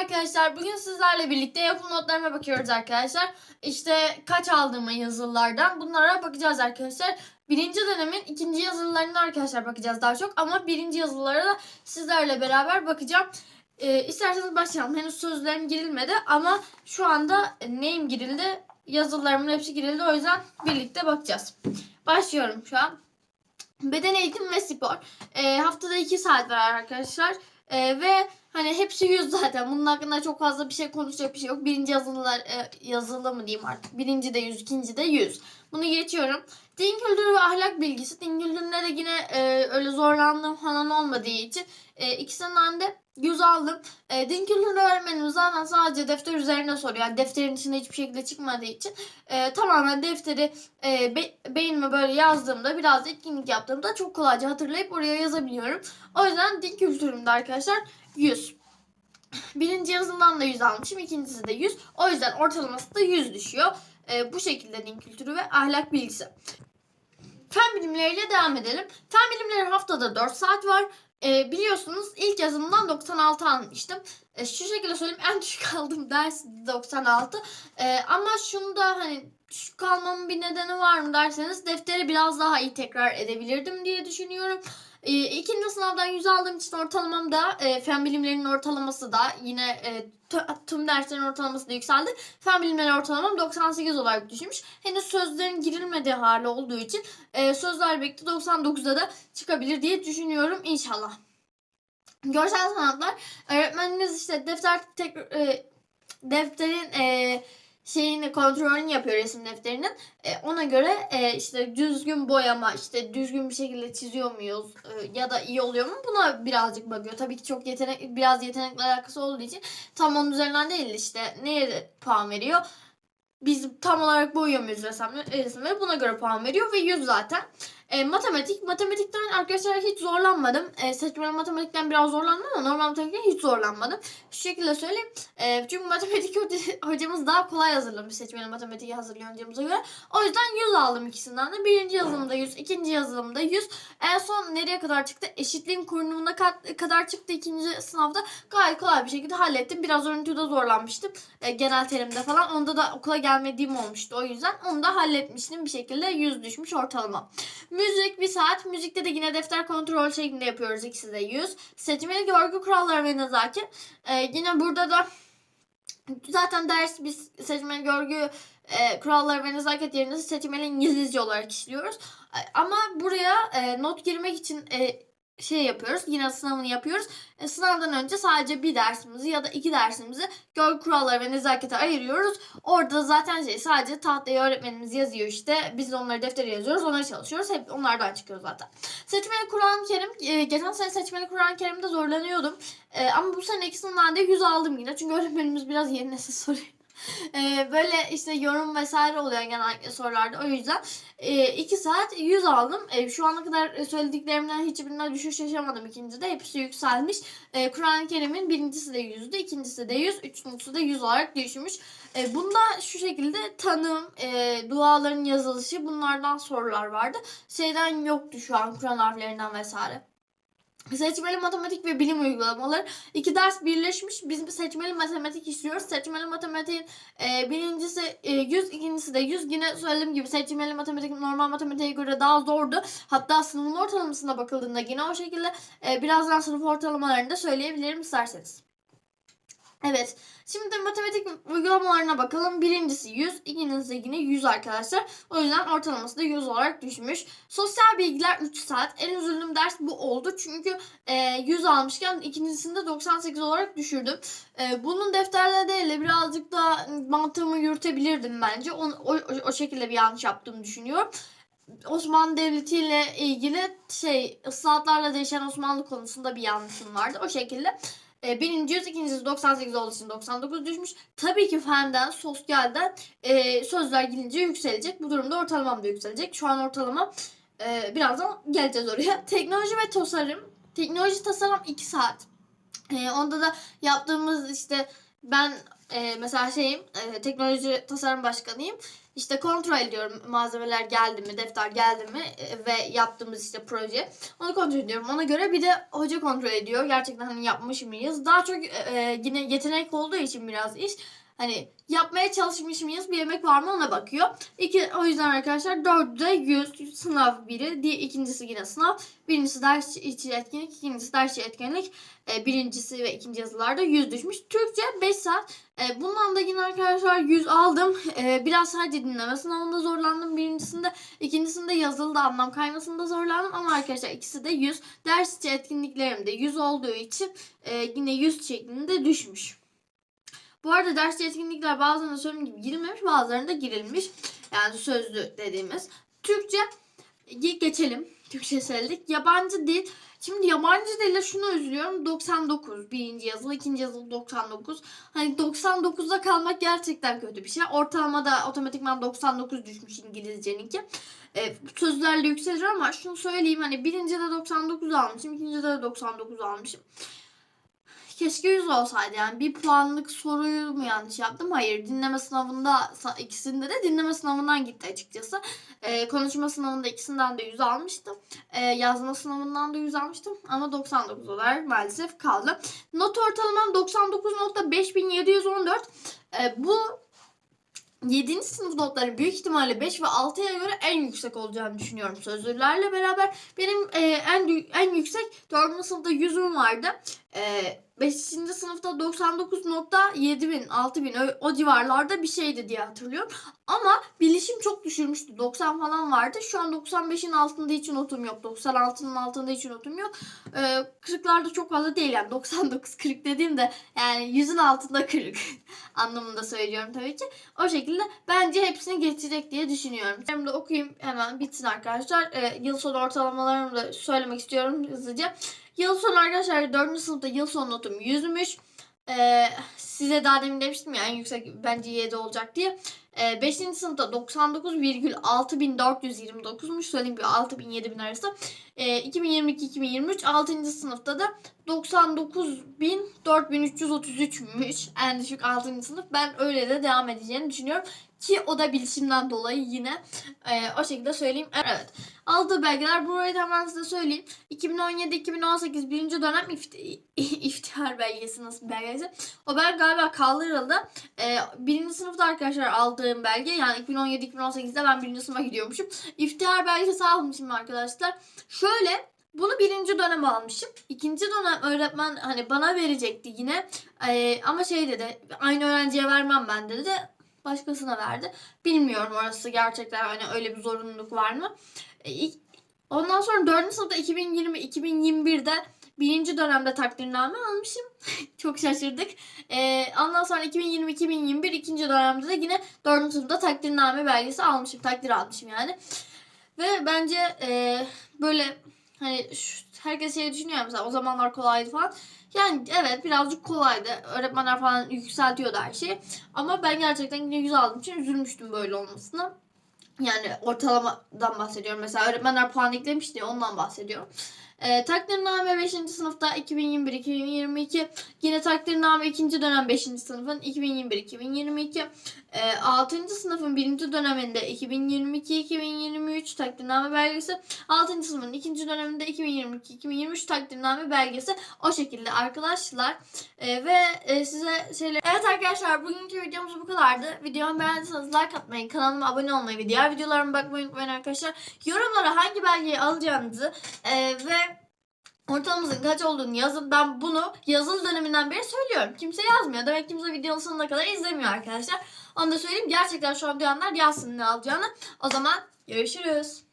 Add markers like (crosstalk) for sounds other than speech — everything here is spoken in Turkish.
arkadaşlar. Bugün sizlerle birlikte yapım notlarıma bakıyoruz arkadaşlar. İşte kaç aldığımı yazılılardan bunlara bakacağız arkadaşlar. Birinci dönemin ikinci yazılılarına arkadaşlar bakacağız daha çok. Ama birinci yazılılara da sizlerle beraber bakacağım. Ee, isterseniz başlayalım. Henüz sözlerim girilmedi ama şu anda neyim girildi? Yazılarımın hepsi girildi. O yüzden birlikte bakacağız. Başlıyorum şu an. Beden eğitimi ve spor. Ee, haftada 2 saat var arkadaşlar. Ee, ve hani hepsi 100 zaten. Bunun hakkında çok fazla bir şey konuşacak bir şey yok. Birinci yazılılar e, yazılı mı diyeyim artık. Birinci de 100, ikinci de 100. Bunu geçiyorum. Din kültürü ve ahlak bilgisi. Din kültüründe de yine e, öyle zorlandığım falan olmadığı için e, ikisinden de 100 aldım. E, din kültürü öğretmenimiz zaten sadece defter üzerine soruyor. Yani defterin içinde hiçbir şekilde çıkmadığı için e, tamamen defteri e, be, beynime böyle yazdığımda biraz etkinlik yaptığımda çok kolayca hatırlayıp oraya yazabiliyorum. O yüzden din kültürümde arkadaşlar 100. Birinci yazımdan da 100 almışım. ikincisi de 100. O yüzden ortalaması da 100 düşüyor. E, bu şekilde din kültürü ve ahlak bilgisi. Fen bilimleriyle devam edelim. Fen bilimleri haftada 4 saat var. E, biliyorsunuz ilk yazımdan 96 almıştım. E, şu şekilde söyleyeyim en düşük aldığım ders 96. E, ama şunu da hani düşük kalmamın bir nedeni var mı derseniz defteri biraz daha iyi tekrar edebilirdim diye düşünüyorum. E, ikinci sınavdan 100 aldığım için ortalamam da e, fen bilimlerinin ortalaması da yine e, tüm derslerin ortalaması da yükseldi. Fen bilimleri ortalamam 98 olarak düşmüş. Henüz sözlerin girilmediği hali olduğu için e, sözler bekle 99'da da çıkabilir diye düşünüyorum inşallah. Görsel sanatlar öğretmeniniz işte defter tek e, defterin e, şeyini kontrolünü yapıyor resim defterinin. E, ona göre e, işte düzgün boyama, işte düzgün bir şekilde çiziyor muyuz e, ya da iyi oluyor mu? Buna birazcık bakıyor. Tabii ki çok yetenek biraz yetenekle alakası olduğu için tam onun üzerinden değil işte neye puan veriyor? Biz tam olarak boyuyor muyuz resimleri? resimleri? Buna göre puan veriyor ve 100 zaten. E, matematik. Matematikten arkadaşlar hiç zorlanmadım. E, seçmeli matematikten biraz zorlandım ama normal matematikten hiç zorlanmadım. Şu şekilde söyleyeyim. E, çünkü matematik (laughs) hoca- hocamız daha kolay hazırlamış seçmeli matematiği hazırlayan hocamıza göre. O yüzden 100 aldım ikisinden de. Birinci yazılımda 100, ikinci yazılımda 100. En son nereye kadar çıktı? Eşitliğin kurulumuna kat- kadar çıktı ikinci sınavda. Gayet kolay bir şekilde hallettim. Biraz örüntüde zorlanmıştım. E, genel terimde falan. Onda da okula gelmediğim olmuştu o yüzden. Onu da halletmiştim bir şekilde. 100 düşmüş ortalama. Müzik bir saat. Müzikte de yine defter kontrol şeklinde yapıyoruz. İkisi de 100. Seçmeli görgü kuralları ve nezaket. Ee, yine burada da zaten ders biz seçmeli görgü e, kuralları ve nezaket yerine seçmeli İngilizce olarak işliyoruz. Ama buraya e, not girmek için e, şey yapıyoruz. Yine sınavını yapıyoruz. E, sınavdan önce sadece bir dersimizi ya da iki dersimizi görgü kuralları ve nezakete ayırıyoruz. Orada zaten şey sadece tahtaya öğretmenimiz yazıyor işte. Biz de onları deftere yazıyoruz. Onları çalışıyoruz. Hep onlardan çıkıyor zaten. Seçmeli Kur'an-ı Kerim. e, geçen sene seçmeli Kur'an-ı Kerim'de zorlanıyordum. E, ama bu sene ikisinden de 100 aldım yine. Çünkü öğretmenimiz biraz yeni nesil soruyor. (laughs) E, böyle işte yorum vesaire oluyor genellikle sorularda. O yüzden 2 saat 100 aldım. E, şu ana kadar söylediklerimden hiçbirine düşüş yaşamadım ikincide. Hepsi yükselmiş. E, Kur'an-ı Kerim'in birincisi de 100'dü. ikincisi de 100. Üçüncüsü de 100 olarak düşmüş. E, bunda şu şekilde tanım, e, duaların yazılışı bunlardan sorular vardı. Şeyden yoktu şu an Kur'an harflerinden vesaire. Seçmeli matematik ve bilim uygulamaları. iki ders birleşmiş. Biz seçmeli matematik işliyoruz. Seçmeli matematiğin e, birincisi e, 100, ikincisi de 100. Yine söylediğim gibi seçmeli matematik normal matematiğe göre daha zordu. Hatta sınıfın ortalamasına bakıldığında yine o şekilde e, birazdan sınıf ortalamalarını da söyleyebilirim isterseniz. Evet. Şimdi matematik uygulamalarına bakalım. Birincisi 100, ikincisi yine 100 arkadaşlar. O yüzden ortalaması da 100 olarak düşmüş. Sosyal bilgiler 3 saat. En üzüldüğüm ders bu oldu. Çünkü e, 100 almışken ikincisinde 98 olarak düşürdüm. E, bunun defterle değil de birazcık da mantığımı yürütebilirdim bence. O, o, o şekilde bir yanlış yaptığımı düşünüyorum. Osmanlı Devleti ile ilgili şey ıslahatlarla değişen Osmanlı konusunda bir yanlışım vardı. O şekilde. E, birinci yüz, ikincisi 98 olduğu için 99 düşmüş. Tabii ki fenden, sosyalden e, sözler gelince yükselecek. Bu durumda ortalamam da yükselecek. Şu an ortalama e, birazdan geleceğiz oraya. (laughs) Teknoloji ve tasarım. Teknoloji tasarım 2 saat. E, onda da yaptığımız işte ben e, mesela şeyim e, teknoloji tasarım başkanıyım. İşte kontrol ediyorum malzemeler geldi mi, defter geldi mi e, ve yaptığımız işte proje. Onu kontrol ediyorum. Ona göre bir de hoca kontrol ediyor. Gerçekten hani yapmış mıyız? Daha çok e, yine yetenek olduğu için biraz iş. Hani yapmaya çalışmış mıyız? Bir yemek var mı ona bakıyor. İki, o yüzden arkadaşlar dördü 100 sınav biri. Diye, ikincisi yine sınav. Birincisi ders içi etkinlik. ikincisi ders içi etkinlik. E, birincisi ve ikinci yazılarda 100 düşmüş. Türkçe 5 saat. E, bundan da yine arkadaşlar 100 aldım. E, biraz sadece dinleme sınavında zorlandım. Birincisinde, ikincisinde yazılı anlam kaymasında zorlandım. Ama arkadaşlar ikisi de 100. Ders içi etkinliklerim de 100 olduğu için e, yine 100 şeklinde düşmüş. Bu arada ders etkinlikler bazılarında söylediğim gibi girilmemiş bazılarında girilmiş. Yani sözlü dediğimiz. Türkçe geçelim. Türkçe söyledik. Yabancı dil. Şimdi yabancı dille şunu üzülüyorum. 99 birinci yazılı, ikinci yazılı 99. Hani 99'da kalmak gerçekten kötü bir şey. Ortalamada otomatikman 99 düşmüş İngilizceninki. E, sözlerle yükselir ama şunu söyleyeyim hani birinci de 99 almışım, ikinci de 99 almışım. Keşke 100 olsaydı yani bir puanlık soruyu mu yanlış yaptım? Hayır dinleme sınavında ikisinde de dinleme sınavından gitti açıkçası. Ee, konuşma sınavında ikisinden de 100 almıştım. Ee, yazma sınavından da 100 almıştım ama 99 olarak maalesef kaldı. Not ortalamam 99.5714. Ee, bu 7. sınıf notları büyük ihtimalle 5 ve 6'ya göre en yüksek olacağını düşünüyorum sözlülerle beraber. Benim e, en en yüksek 4. sınıfta 100'üm vardı. E, 5. sınıfta 99.7 bin, 6 bin o, o civarlarda bir şeydi diye hatırlıyorum. (laughs) Ama bilişim çok düşürmüştü. 90 falan vardı. Şu an 95'in altında hiç notum yok. 96'nın altında hiç notum yok. E, 40'larda çok fazla değil yani. 99-40 dediğimde yani 100'ün altında 40 (laughs) anlamında söylüyorum tabii ki. O şekilde bence hepsini geçecek diye düşünüyorum. Hem de okuyayım hemen bitsin arkadaşlar. Ee, yıl sonu ortalamalarımı da söylemek istiyorum hızlıca. Yıl sonu arkadaşlar 4. sınıfta yıl sonu notum 100'müş. Ee, size daha demin demiştim ya en yüksek bence 7 olacak diye. Ee, 5. sınıfta 99,6429'muş. Söyleyeyim bir 6000 7000 arası. Ee, 2022-2023 6. sınıfta da 99.4333'müş. En düşük 6. sınıf. Ben öyle de devam edeceğini düşünüyorum. Ki o da bilişimden dolayı yine e, o şekilde söyleyeyim. Evet. Aldığı belgeler burayı hemen size söyleyeyim. 2017-2018 birinci dönem ifti- (laughs) iftihar belgesi nasıl belgesi? O belge galiba kaldırıldı. E, birinci sınıfta arkadaşlar aldığım belge yani 2017-2018'de ben birinci sınıfa gidiyormuşum. İftihar belgesi almışım arkadaşlar. Şöyle bunu birinci dönem almışım. İkinci dönem öğretmen hani bana verecekti yine. Ee, ama şey dedi aynı öğrenciye vermem ben dedi. Başkasına verdi. Bilmiyorum orası gerçekten hani öyle bir zorunluluk var mı? İlk- ondan sonra dördüncü sınıfta 2020-2021'de birinci dönemde takdirname almışım. (laughs) Çok şaşırdık. Ee, ondan sonra 2020-2021 ikinci dönemde de yine dördüncü sınıfta takdirname belgesi almışım. Takdir almışım yani. Ve bence e, böyle hani şu, herkes şey düşünüyor mesela o zamanlar kolaydı falan. Yani evet birazcık kolaydı. Öğretmenler falan yükseltiyordu her şeyi. Ama ben gerçekten yine 100 aldığım için üzülmüştüm böyle olmasına. Yani ortalamadan bahsediyorum. Mesela öğretmenler puan eklemişti ondan bahsediyorum. Ee, takdirname 5. sınıfta 2021-2022. Yine takdirname 2. dönem 5. sınıfın 2021-2022. Ee, 6. sınıfın 1. döneminde 2022-2023 takdirname belgesi. 6. sınıfın 2. döneminde 2022-2023 takdirname belgesi. O şekilde arkadaşlar. Ee, ve e, size şeyler... Evet arkadaşlar bugünkü videomuz bu kadardı. Videomu beğendiyseniz like atmayı, kanalıma abone olmayı ve diğer videolarıma bakmayı unutmayın arkadaşlar. Yorumlara hangi belgeyi alacağınızı e, ve ortalamanızın kaç olduğunu yazın. Ben bunu yazılı döneminden beri söylüyorum. Kimse yazmıyor. Demek kimse videonun sonuna kadar izlemiyor arkadaşlar. Onu da söyleyeyim. Gerçekten şu an duyanlar yazsın ne alacağını. O zaman görüşürüz.